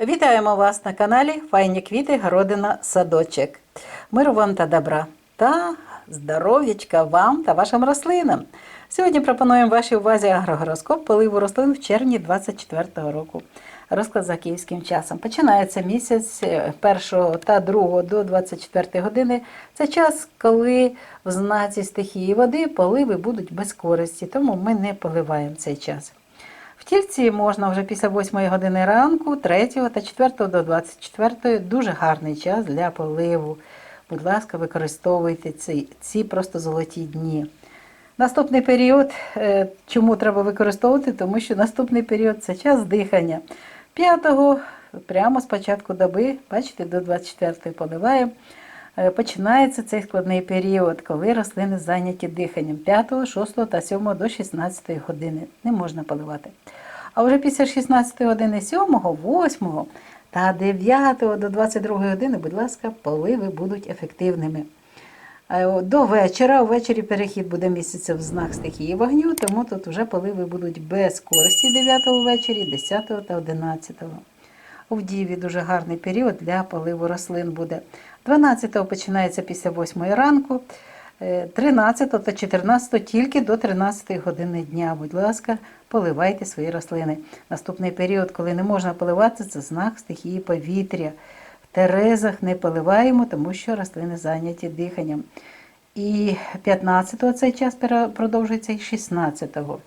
Вітаємо вас на каналі Файні квіти, городина, садочок. Миру вам та добра та здоров'ячка вам та вашим рослинам. Сьогодні пропонуємо вашій увазі агрогороскоп поливу рослин в червні 2024 року. Розклад за київським часом. Починається місяць 1 та 2 до 24 години. Це час, коли в знаці стихії води поливи будуть без користі, тому ми не поливаємо цей час. В тільці можна вже після 8 години ранку, 3 та 4 до 24 дуже гарний час для поливу. Будь ласка, використовуйте ці, ці просто золоті дні. Наступний період, е, чому треба використовувати? Тому що наступний період це час дихання. 5 прямо з початку доби, бачите, до 24 поливаємо. Е, Починається цей складний період, коли рослини зайняті диханням 5, 6 та 7 до 16 години. Не можна поливати. А вже після 16 години 7, 8 та 9 до 22 години, будь ласка, поливи будуть ефективними. Е, До вечора, увечері перехід буде місяця в знак стихії вогню, тому тут вже поливи будуть без користі 9 ввечері, 10 та 11. В Діві дуже гарний період для поливу рослин буде. 12-го починається після 8 ранку, 13 та 14 тільки до 13 години дня. Будь ласка, поливайте свої рослини. Наступний період, коли не можна поливати, це знак стихії повітря. В терезах не поливаємо, тому що рослини зайняті диханням. І 15-го цей час продовжується і 16-го.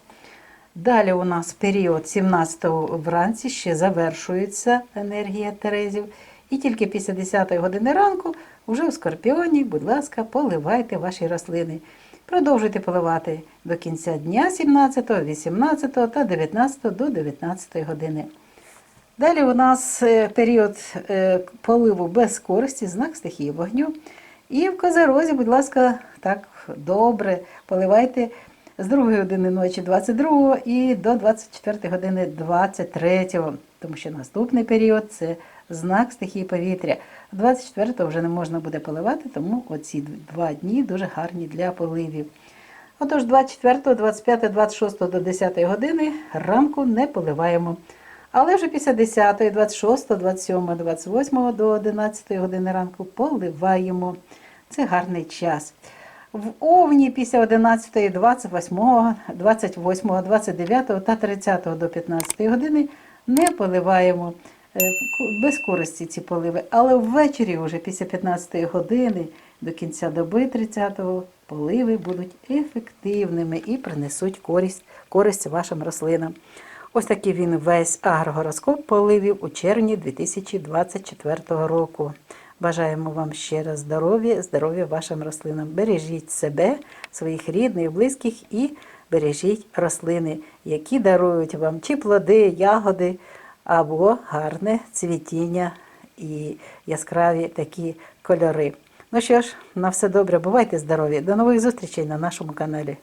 Далі у нас період 17-го вранці ще завершується енергія Терезів. І тільки після 10-ї години ранку, вже в Скорпіоні, будь ласка, поливайте ваші рослини. Продовжуйте поливати до кінця дня 17, 18 та 19 до 19 години. Далі у нас е, період е, поливу без користі, знак стихії вогню. І в Козерозі, будь ласка, так добре поливайте з 2 години ночі 22 і до 24 години 23, тому що наступний період це знак стихії повітря. 24 вже не можна буде поливати, тому оці два дні дуже гарні для поливів. Отож, 24, 25, 26 до 10 години ранку не поливаємо. Але вже після 10, 26, 27, 28 до 11 години ранку поливаємо. Це гарний час. В Овні після 11, 28, 28, 29 та 30 до 15 години не поливаємо. Е, Без користі ці поливи, але ввечері, вже після 15 години до кінця доби 30-го, поливи будуть ефективними і принесуть користь, користь вашим рослинам. Ось такий він весь агрогороскоп поливів у червні 2024 року. Бажаємо вам ще раз здоров'я, здоров'я вашим рослинам. Бережіть себе, своїх рідних, близьких і бережіть рослини, які дарують вам чи плоди, ягоди або гарне цвітіння і яскраві такі кольори. Ну що ж, на все добре, бувайте здорові. До нових зустрічей на нашому каналі.